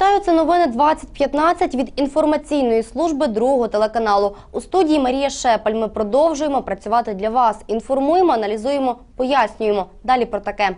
Вітаю, це новини 2015 від інформаційної служби другого телеканалу. У студії Марія Шепель. Ми продовжуємо працювати для вас. Інформуємо, аналізуємо, пояснюємо. Далі про таке.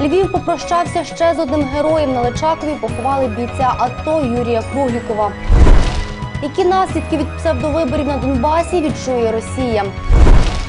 Львів попрощався ще з одним героєм. На Личакові поховали бійця АТО Юрія Круглікова. Які наслідки від псевдовиборів на Донбасі відчує Росія?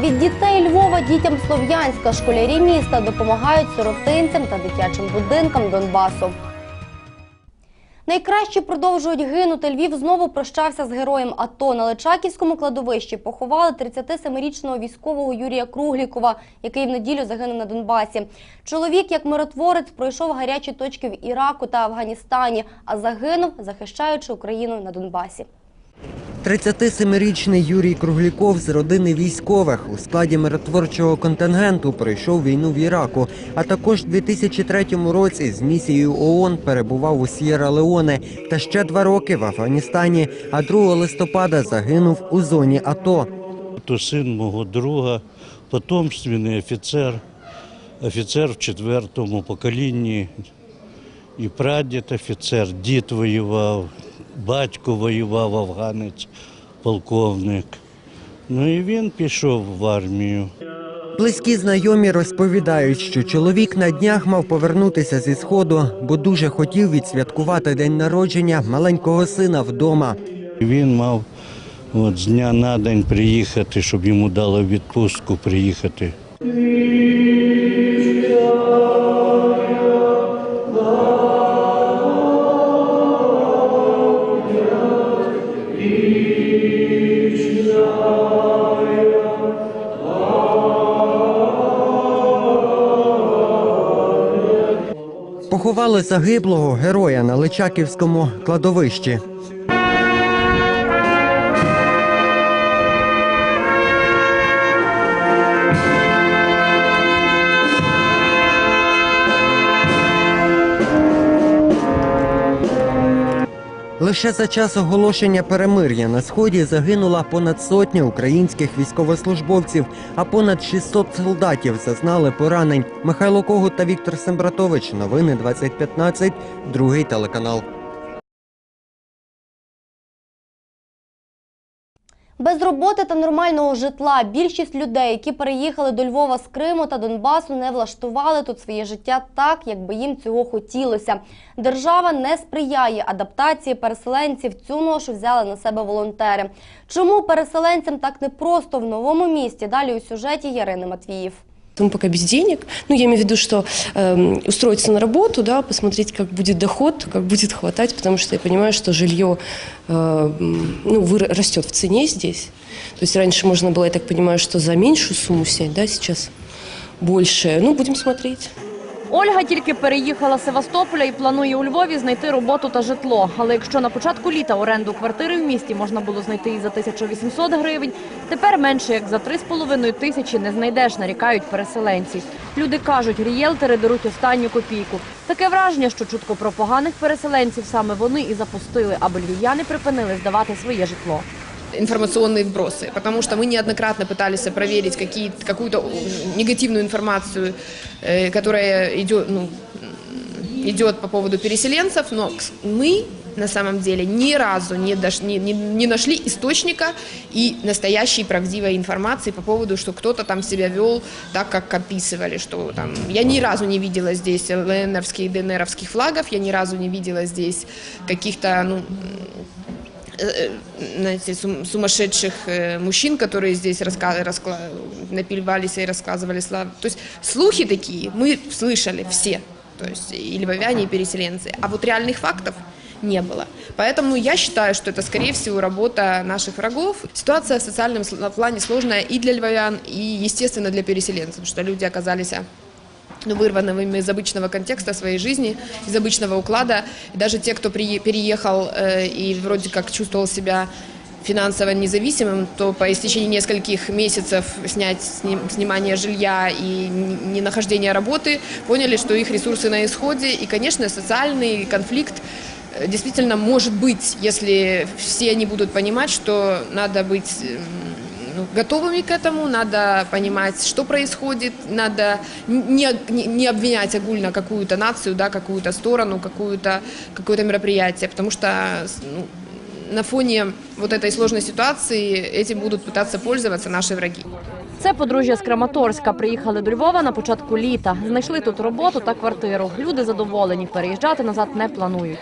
Від дітей Львова дітям Слов'янська школярі міста допомагають сиротинцям та дитячим будинкам Донбасу. Найкраще продовжують гинути. Львів знову прощався з героєм АТО. На Личаківському кладовищі поховали 37-річного військового Юрія Круглікова, який в неділю загинув на Донбасі. Чоловік, як миротворець, пройшов гарячі точки в Іраку та Афганістані, а загинув, захищаючи Україну на Донбасі. 37-річний Юрій Кругліков з родини військових у складі миротворчого контингенту пройшов війну в Іраку, а також у 2003 році з місією ООН перебував у С'єра-Леоне та ще два роки в Афганістані, а 2 листопада загинув у зоні АТО. То син мого друга, потомственний офіцер, офіцер в четвертому поколінні, і прадід офіцер, дід воював, батько воював, афганець, полковник. Ну і він пішов в армію. Близькі знайомі розповідають, що чоловік на днях мав повернутися зі сходу, бо дуже хотів відсвяткувати день народження маленького сина вдома. Він мав от, з дня на день приїхати, щоб йому дали відпустку приїхати. Поховали загиблого героя на Личаківському кладовищі. Лише за час оголошення перемир'я на сході загинула понад сотня українських військовослужбовців, а понад 600 солдатів зазнали поранень. Михайло Когут та Віктор Сембратович. Новини 2015, другий телеканал. Без роботи та нормального житла більшість людей, які переїхали до Львова з Криму та Донбасу, не влаштували тут своє життя так, якби їм цього хотілося. Держава не сприяє адаптації переселенців. Цю ношу взяли на себе волонтери. Чому переселенцям так непросто в новому місті? Далі у сюжеті Ярини Матвіїв. Мы пока без денег. Ну, я имею в виду, что эм, устроиться на работу, да, посмотреть, как будет доход, как будет хватать, потому что я понимаю, что жилье э, ну, выра- растет в цене здесь. То есть раньше можно было, я так понимаю, что за меньшую сумму снять, да, сейчас больше. Ну, будем смотреть. Ольга тільки переїхала з Севастополя і планує у Львові знайти роботу та житло. Але якщо на початку літа оренду квартири в місті можна було знайти і за 1800 гривень, тепер менше як за 3,5 тисячі не знайдеш, нарікають переселенці. Люди кажуть, рієлтери беруть останню копійку. Таке враження, що чутко про поганих переселенців саме вони і запустили, аби львів'яни припинили здавати своє житло информационные вбросы, потому что мы неоднократно пытались проверить какие, какую-то негативную информацию, э, которая идет, ну, м, идет по поводу переселенцев, но к- мы на самом деле ни разу не, дош- не, не- не нашли источника и настоящей правдивой информации по поводу, что кто-то там себя вел так, как описывали, что там... Я ни разу не видела здесь ЛНРовских и ДНРовских флагов, я ни разу не видела здесь каких-то, ну, э, знаете, сум- сумасшедших э, мужчин, которые здесь раска- раскла- напивались и рассказывали славы. То есть слухи такие мы слышали все, то есть и львовяне, и переселенцы. А вот реальных фактов не было. Поэтому я считаю, что это, скорее всего, работа наших врагов. Ситуация в социальном сл- плане сложная и для львовян, и, естественно, для переселенцев, потому что люди оказались а, ну, вырванными из обычного контекста своей жизни, из обычного уклада. И даже те, кто при- переехал э, и вроде как чувствовал себя финансово независимым, то по истечении нескольких месяцев снять сним- снимание жилья и н- ненахождение работы, поняли, что их ресурсы на исходе. И, конечно, социальный конфликт э, действительно может быть, если все они будут понимать, что надо быть эм, ну, готовыми к этому, надо понимать, что происходит, надо не, не, не обвинять огульно какую-то нацию, да, какую-то сторону, какую-то, какое-то мероприятие, потому что ну, на фоне вот этой сложной ситуации этим будут пытаться пользоваться наши враги. Це подружжя з Краматорська приїхали до Львова на початку літа. Знайшли тут роботу та квартиру. Люди задоволені, переїжджати назад не планують.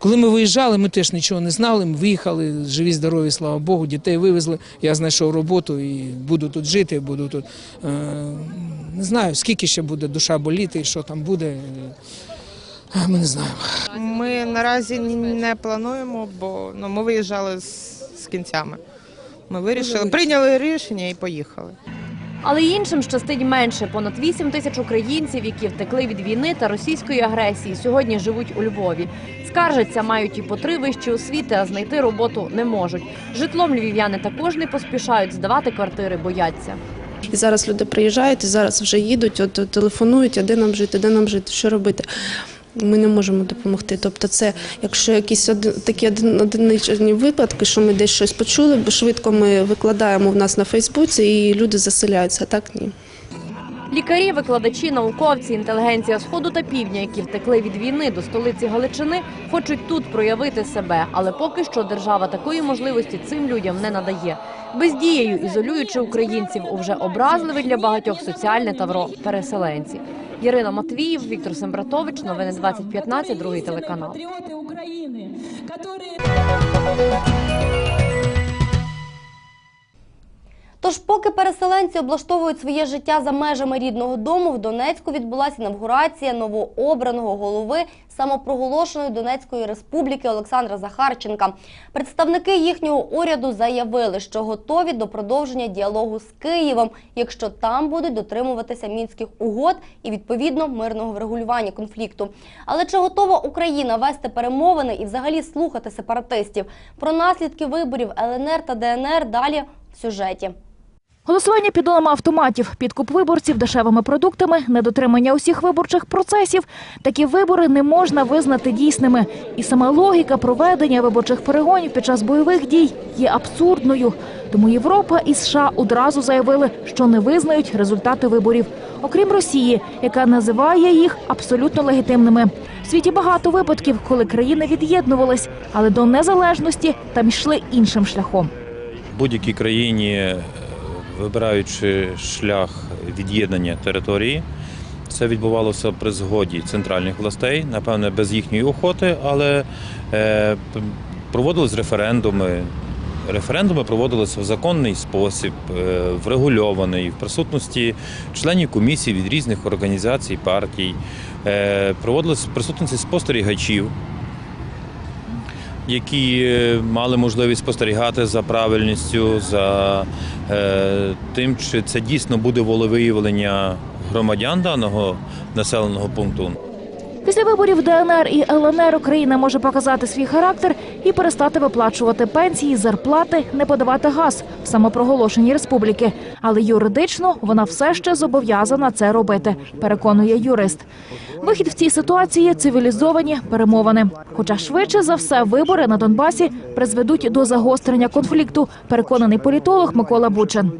Коли ми виїжджали, ми теж нічого не знали. Ми виїхали, живі, здорові, слава Богу, дітей вивезли. Я знайшов роботу і буду тут жити, буду тут. Е, не знаю, скільки ще буде душа боліти, що там буде. Ми не знаємо. Ми наразі не плануємо, бо ну, ми виїжджали з, з кінцями. Ми вирішили, прийняли рішення і поїхали. Але іншим щастить менше. Понад 8 тисяч українців, які втекли від війни та російської агресії, сьогодні живуть у Львові. Скаржаться, мають і по три вищі освіти, а знайти роботу не можуть. Житлом львів'яни також не поспішають здавати квартири, бояться. І зараз люди приїжджають, і зараз вже їдуть, от, телефонують, а де нам жити, де нам жити, що робити. Ми не можемо допомогти. Тобто, це якщо якісь один, такі один, одиничні випадки, що ми десь щось почули, бо швидко ми викладаємо в нас на Фейсбуці, і люди заселяються. а Так ні. Лікарі, викладачі, науковці, інтелігенція сходу та півдня, які втекли від війни до столиці Галичини, хочуть тут проявити себе. Але поки що держава такої можливості цим людям не надає. Бездією ізолюючи українців у вже образливий для багатьох соціальне тавро переселенці. Ярина Матвіїв, Віктор Сембратович, новини 2015, другий телеканал. патриоты Украины, которые Тож, поки переселенці облаштовують своє життя за межами рідного дому, в Донецьку відбулася інавгурація новообраного голови самопроголошеної Донецької республіки Олександра Захарченка. Представники їхнього уряду заявили, що готові до продовження діалогу з Києвом, якщо там будуть дотримуватися мінських угод і відповідно мирного врегулювання конфлікту. Але чи готова Україна вести перемовини і взагалі слухати сепаратистів? Про наслідки виборів ЛНР та ДНР далі в сюжеті. Голосування підолами автоматів, підкуп виборців дешевими продуктами, недотримання усіх виборчих процесів. Такі вибори не можна визнати дійсними. І сама логіка проведення виборчих перегонів під час бойових дій є абсурдною. Тому Європа і США одразу заявили, що не визнають результати виборів, окрім Росії, яка називає їх абсолютно легітимними. В світі багато випадків, коли країни від'єднувались, але до незалежності там йшли іншим шляхом. Будь-якій країні, вибираючи шлях від'єднання території, це відбувалося при згоді центральних властей, напевне, без їхньої охоти, але е, проводились референдуми. Референдуми проводилися в законний спосіб, е, врегульований, в присутності членів комісій від різних організацій, партій, е, проводилися в присутності спостерігачів, які е, мали можливість спостерігати за правильністю, за е, тим, чи це дійсно буде волевиявлення громадян даного населеного пункту. Після виборів ДНР і ЛНР Україна може показати свій характер і перестати виплачувати пенсії, зарплати, не подавати газ в самопроголошеній республіки. Але юридично вона все ще зобов'язана це робити, переконує юрист. Вихід в цій ситуації цивілізовані перемовини. Хоча швидше за все вибори на Донбасі призведуть до загострення конфлікту, переконаний політолог Микола Бучин.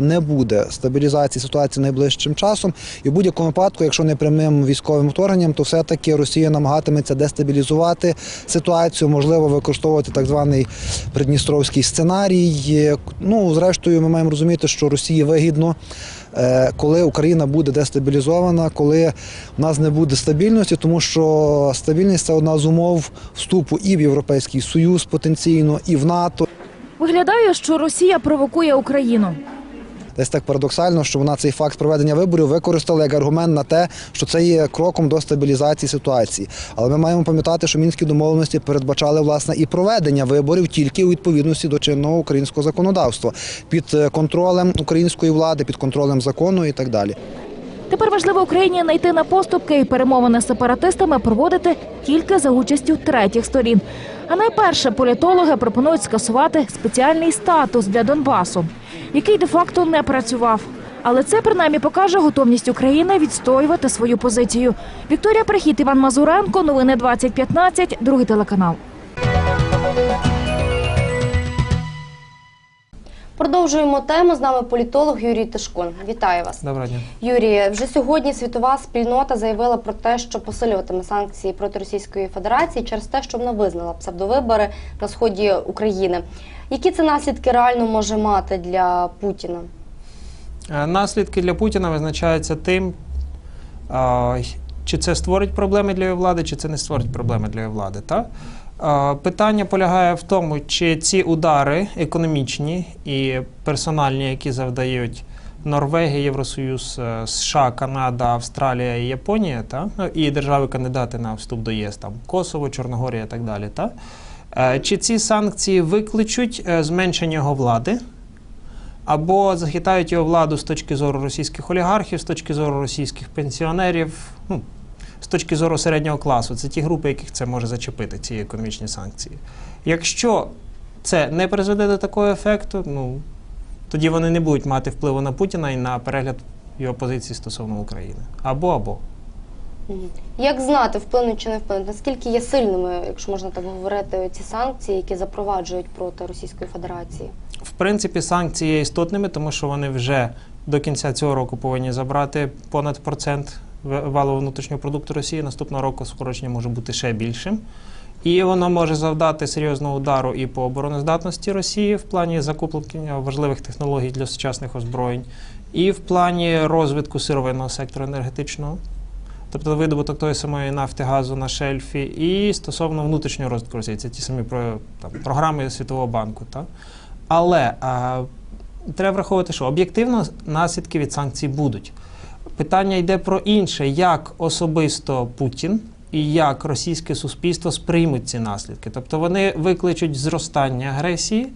Не буде стабілізації ситуації найближчим часом, і в будь-якому випадку, якщо не прямим військовим вторгненням, то все-таки Росія намагатиметься дестабілізувати ситуацію, можливо, використовувати так званий придністровський сценарій. Ну, зрештою, ми маємо розуміти, що Росії вигідно. е, Коли Україна буде дестабілізована, коли в нас не буде стабільності, тому що стабільність це одна з умов вступу і в Європейський Союз потенційно, і в НАТО. Виглядає, що Росія провокує Україну. Десь так парадоксально, що вона цей факт проведення виборів використала як аргумент на те, що це є кроком до стабілізації ситуації. Але ми маємо пам'ятати, що мінські домовленості передбачали власне і проведення виборів тільки у відповідності до чинного українського законодавства під е, контролем української влади, під контролем закону і так далі. Тепер важливо Україні знайти на поступки і перемовини з сепаратистами проводити тільки за участю третіх сторін. А найперше політологи пропонують скасувати спеціальний статус для Донбасу, який де-факто не працював. Але це принаймні покаже готовність України відстоювати свою позицію. Вікторія Прихід, Іван Мазуренко, новини 2015, другий телеканал. Продовжуємо тему. З нами політолог Юрій Тишкун. Вітаю вас. Доброго дня. Юрій, вже сьогодні світова спільнота заявила про те, що посилюватиме санкції проти Російської Федерації через те, що вона визнала псевдовибори на сході України. Які це наслідки реально може мати для Путіна? Е, Наслідки для Путіна визначаються тим, чи це створить проблеми для його влади, чи це не створить проблеми для його влади. Та? А, Питання полягає в тому, чи ці удари економічні і персональні, які завдають Норвегія, Євросоюз, е, США, Канада, Австралія і Японія, та? ну, і держави-кандидати на вступ до ЄС, там Косово, Чорногорія і так далі. Та? Е, Чи ці санкції викличуть е, зменшення його влади? або захитають його владу з точки зору російських олігархів, з точки зору російських пенсіонерів, ну, з точки зору середнього класу. Це ті групи, яких це може зачепити, ці економічні санкції. Якщо це не призведе до такого ефекту, ну тоді вони не будуть мати впливу на Путіна і на перегляд його позиції стосовно України. Або або. Як знати, вплинуть чи не вплинуть? Наскільки є сильними, якщо можна так говорити, ці санкції, які запроваджують проти Російської Федерації? В принципі, санкції є істотними, тому що вони вже до кінця цього року повинні забрати понад процент валового внутрішнього продукту Росії. Наступного року скорочення може бути ще більшим. І воно може завдати серйозного удару і по обороноздатності Росії в плані закуплення важливих технологій для сучасних озброєнь, і в плані розвитку сировинного сектору енергетичного. Тобто видобуток тої самої нафти, газу на шельфі, і стосовно внутрішнього розвитку Росії, це ті самі там, програми Світового банку. Та? Але а, треба враховувати, що об'єктивно наслідки від санкцій будуть. Питання йде про інше, як особисто Путін і як російське суспільство сприймуть ці наслідки. Тобто вони викличуть зростання агресії,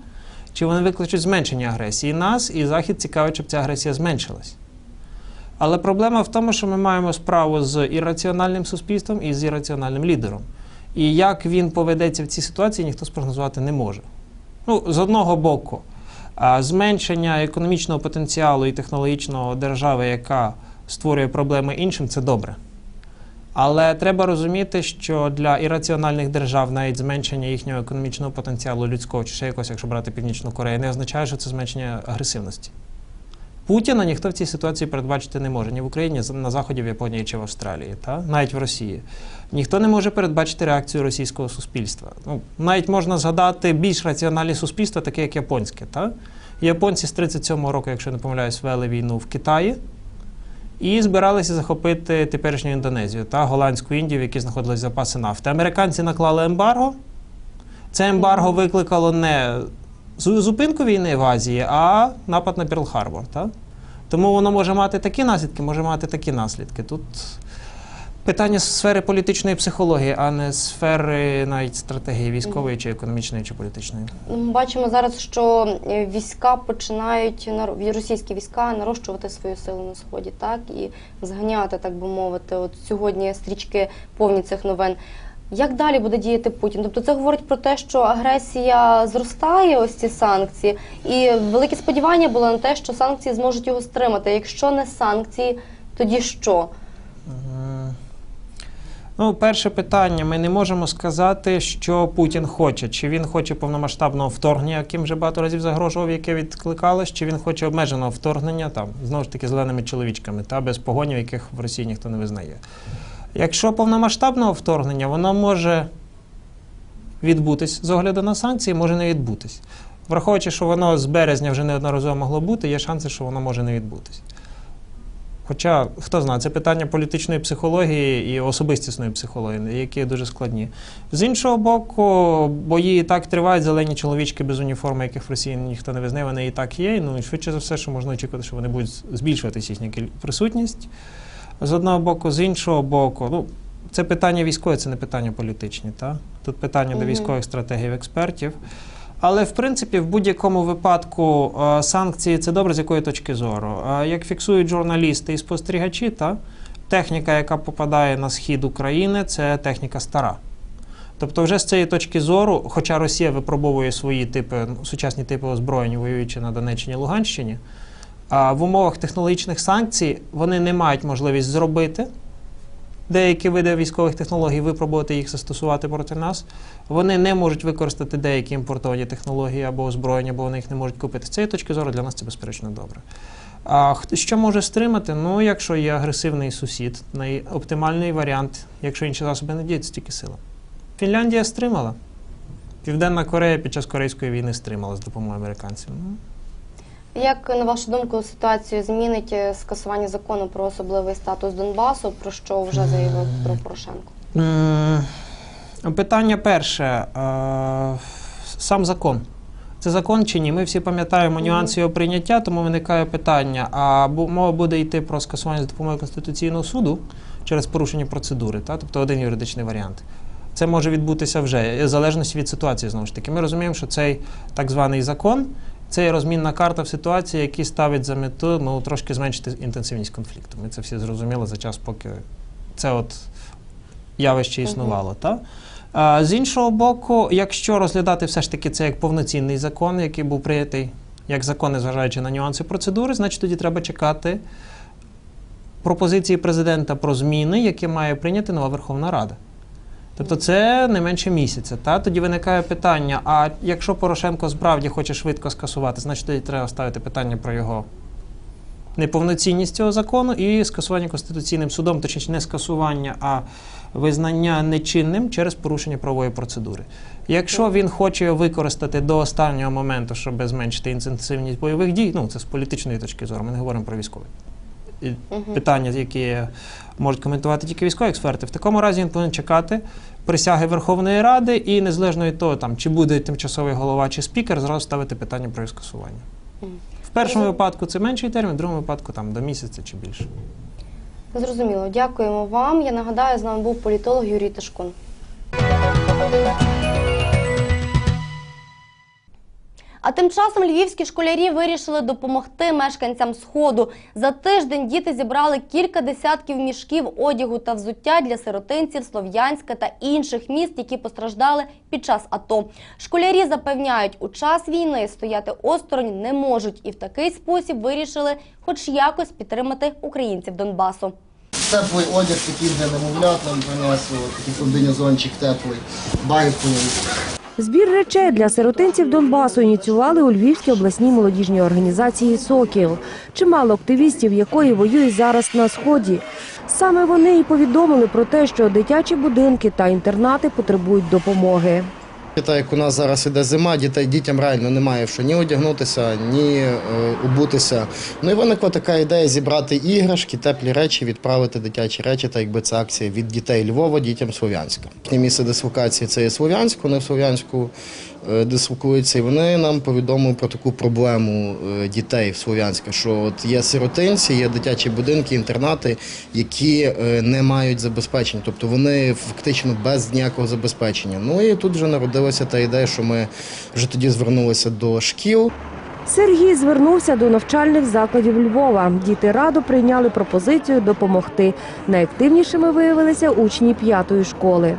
чи вони викличуть зменшення агресії. Нас і Захід цікавить, щоб ця агресія зменшилась. Але проблема в тому, що ми маємо справу з ірраціональним суспільством і з ірраціональним лідером. І як він поведеться в цій ситуації, ніхто спрогнозувати не може. Ну, з одного боку, зменшення економічного потенціалу і технологічного держави, яка створює проблеми іншим, це добре. Але треба розуміти, що для ірраціональних держав навіть зменшення їхнього економічного потенціалу людського чи ще якось, якщо брати Північну Корею, не означає, що це зменшення агресивності. Путіна ніхто в цій ситуації передбачити не може ні в Україні, на Заході, в Японії чи в Австралії, та? навіть в Росії. Ніхто не може передбачити реакцію російського суспільства. Ну, навіть можна згадати більш раціональні суспільства, таке як японське. Та? Японці з 37-го року, якщо не помиляюсь, вели війну в Китаї і збиралися захопити теперішню Індонезію та голландську Індію, в якій знаходились запаси нафти. Американці наклали ембарго. Це ембарго викликало не зупинку війни в Азії, а напад на Перл-Харбор. Та? Тому воно може мати такі наслідки, може мати такі наслідки. Тут питання з сфери політичної психології, а не сфери навіть стратегії військової, чи економічної, чи політичної. Ми бачимо зараз, що е, війська починають російські війська нарощувати свою силу на сході, так і зганяти, так би мовити. От сьогодні стрічки повні цих новин. Як далі буде діяти Путін? Тобто це говорить про те, що агресія зростає, ось ці санкції, і великі сподівання було на те, що санкції зможуть його стримати. Якщо не санкції, тоді що? Ну, перше питання. Ми не можемо сказати, що Путін хоче. Чи він хоче повномасштабного вторгнення, яким вже багато разів загрожував, яке відкликалось, чи він хоче обмеженого вторгнення, там, знову ж таки, зеленими чоловічками, та без погонів, яких в Росії ніхто не визнає. Якщо повномасштабного вторгнення, воно може відбутись з огляду на санкції, може не відбутись. Враховуючи, що воно з березня вже неодноразово могло бути, є шанси, що воно може не відбутись. Хоча, хто знає, це питання політичної психології і особистісної психології, які дуже складні. З іншого боку, бої і так тривають, зелені чоловічки без уніформи, яких в Росії ніхто не визнає, вони і так є. Ну і швидше за все, що можна очікувати, що вони будуть збільшуватися їхня присутність. З одного боку, з іншого боку, ну, це питання військове, це не питання політичні. Та? Тут питання до військових стратегій експертів. Але в принципі, в будь-якому випадку е, санкції це добре з якої точки зору. Е, Як фіксують журналісти і спостерігачі, та техніка, яка попадає на схід України, це техніка стара. Тобто, вже з цієї точки зору, хоча Росія випробовує свої типи, ну, сучасні типи озброєнь, воюючи на Донеччині Луганщині, в умовах технологічних санкцій вони не мають можливість зробити деякі види військових технологій, випробувати їх застосувати проти нас. Вони не можуть використати деякі імпортовані технології або озброєння, бо вони їх не можуть купити. З цієї точки зору для нас це безперечно добре. А що може стримати? Ну, якщо є агресивний сусід, найоптимальний варіант, якщо інші засоби не діють, це тільки сила. Фінляндія стримала. Південна Корея під час Корейської війни стримала з допомогою американців. Як на вашу думку ситуацію змінить е, скасування закону про особливий статус Донбасу, про що вже заявив Петро Порошенко? Питання перше. е, Сам закон. Це закон чи ні? Ми всі пам'ятаємо нюанси його прийняття, тому виникає питання: а мова буде йти про скасування за допомогою Конституційного суду через порушення процедури, та? тобто один юридичний варіант. Це може відбутися вже, в залежності від ситуації, знову ж таки. Ми розуміємо, що цей так званий закон це є розмінна карта в ситуації, які ставить за мету ну, трошки зменшити інтенсивність конфлікту. Ми це всі зрозуміли за час, поки це от явище існувало. Та? А, з іншого боку, якщо розглядати все ж таки це як повноцінний закон, який був прийнятий як закон, незважаючи на нюанси процедури, значить тоді треба чекати пропозиції президента про зміни, які має прийняти нова Верховна Рада. Тобто це не менше місяця. Та? Тоді виникає питання: а якщо Порошенко справді хоче швидко скасувати, значить тоді треба ставити питання про його неповноцінність цього закону і скасування Конституційним судом, точніше не скасування, а визнання нечинним через порушення правової процедури. Якщо він хоче його використати до останнього моменту, щоб зменшити інтенсивність бойових дій, ну це з політичної точки зору, ми не говоримо про військові. І Питання, які можуть коментувати тільки військові експерти. В такому разі він повинен чекати присяги Верховної Ради і незалежно від того, там, чи буде тимчасовий голова чи спікер, зразу ставити питання про його скасування. В першому випадку це менший термін, в другому випадку там до місяця чи більше. Зрозуміло, дякуємо вам. Я нагадаю, з нами був політолог Юрій Тишкун. А тим часом львівські школярі вирішили допомогти мешканцям сходу. За тиждень діти зібрали кілька десятків мішків одягу та взуття для сиротинців Слов'янська та інших міст, які постраждали під час АТО. Школярі запевняють, у час війни стояти осторонь не можуть, і в такий спосіб вирішили, хоч якось підтримати українців Донбасу. Теплий одяг такий для немовлят нам принесли, такий комбінезончик теплий, байковий. Збір речей для сиротинців Донбасу ініціювали у Львівській обласній молодіжній організації Сокіл, чимало активістів якої воюють зараз на сході. Саме вони і повідомили про те, що дитячі будинки та інтернати потребують допомоги. Так як у нас зараз іде зима, дітей дітям реально немає що ні одягнутися, ні е, обутися. Ну і виникла така ідея зібрати іграшки, теплі речі, відправити дитячі речі, та якби це акція від дітей Львова, дітям Слов'янська. Місце дислокації це є Слов'янськ, вони в Слов'янську дислокуються, і вони нам повідомили про таку проблему е, дітей в Слов'янська, що от є сиротинці, є дитячі будинки, інтернати, які е, не мають забезпечення, тобто вони фактично без ніякого забезпечення. Ну і тут вже народилася та ідея, що ми вже тоді звернулися до шкіл. Сергій звернувся до навчальних закладів Львова. Діти радо прийняли пропозицію допомогти. Найактивнішими виявилися учні п'ятої школи.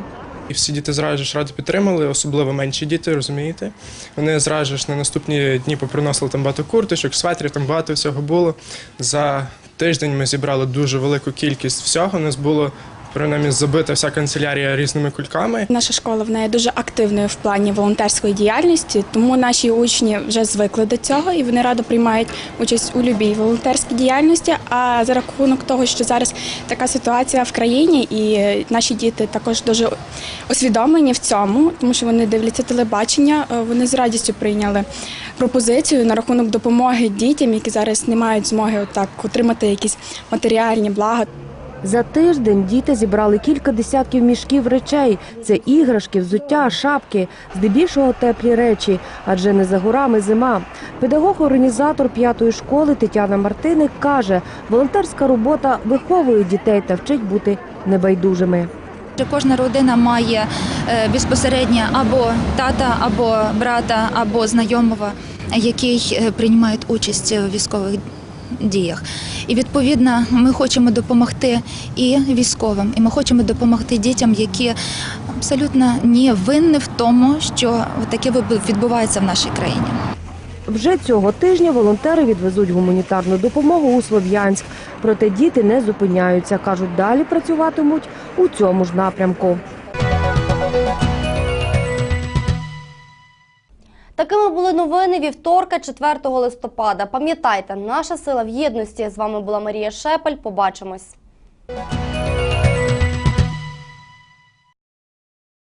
І всі діти зразу ж раді підтримали, особливо менші діти, розумієте. Вони зразу ж на наступні дні поприносили там багато курточок, светрів, там багато всього було. За тиждень ми зібрали дуже велику кількість всього. У нас було принаймні забита вся канцелярія різними кульками. Наша школа вона є дуже активною в плані волонтерської діяльності, тому наші учні вже звикли до цього і вони радо приймають участь у любій волонтерській діяльності. А за рахунок того, що зараз така ситуація в країні, і наші діти також дуже освідомлені в цьому, тому що вони дивляться телебачення, е, вони з радістю прийняли пропозицію на рахунок допомоги дітям, які зараз не мають змоги отак отримати якісь матеріальні блага. За тиждень діти зібрали кілька десятків мішків речей. Це іграшки, взуття, шапки, здебільшого теплі речі, адже не за горами зима. Педагог-організатор п'ятої школи Тетяна Мартиник каже, волонтерська робота виховує дітей та вчить бути небайдужими. Кожна родина має е, безпосередньо або тата, або брата, або знайомого, який е, приймає участь у військових діях. І відповідно ми хочемо допомогти і військовим, і ми хочемо допомогти дітям, які абсолютно не винні в тому, що таке відбувається в нашій країні. Вже цього тижня волонтери відвезуть гуманітарну допомогу у Слов'янськ. Проте діти не зупиняються. кажуть, далі працюватимуть у цьому ж напрямку. Такими були новини вівторка, 4 листопада. Пам'ятайте, наша сила в єдності. З вами була Марія Шепель. Побачимось.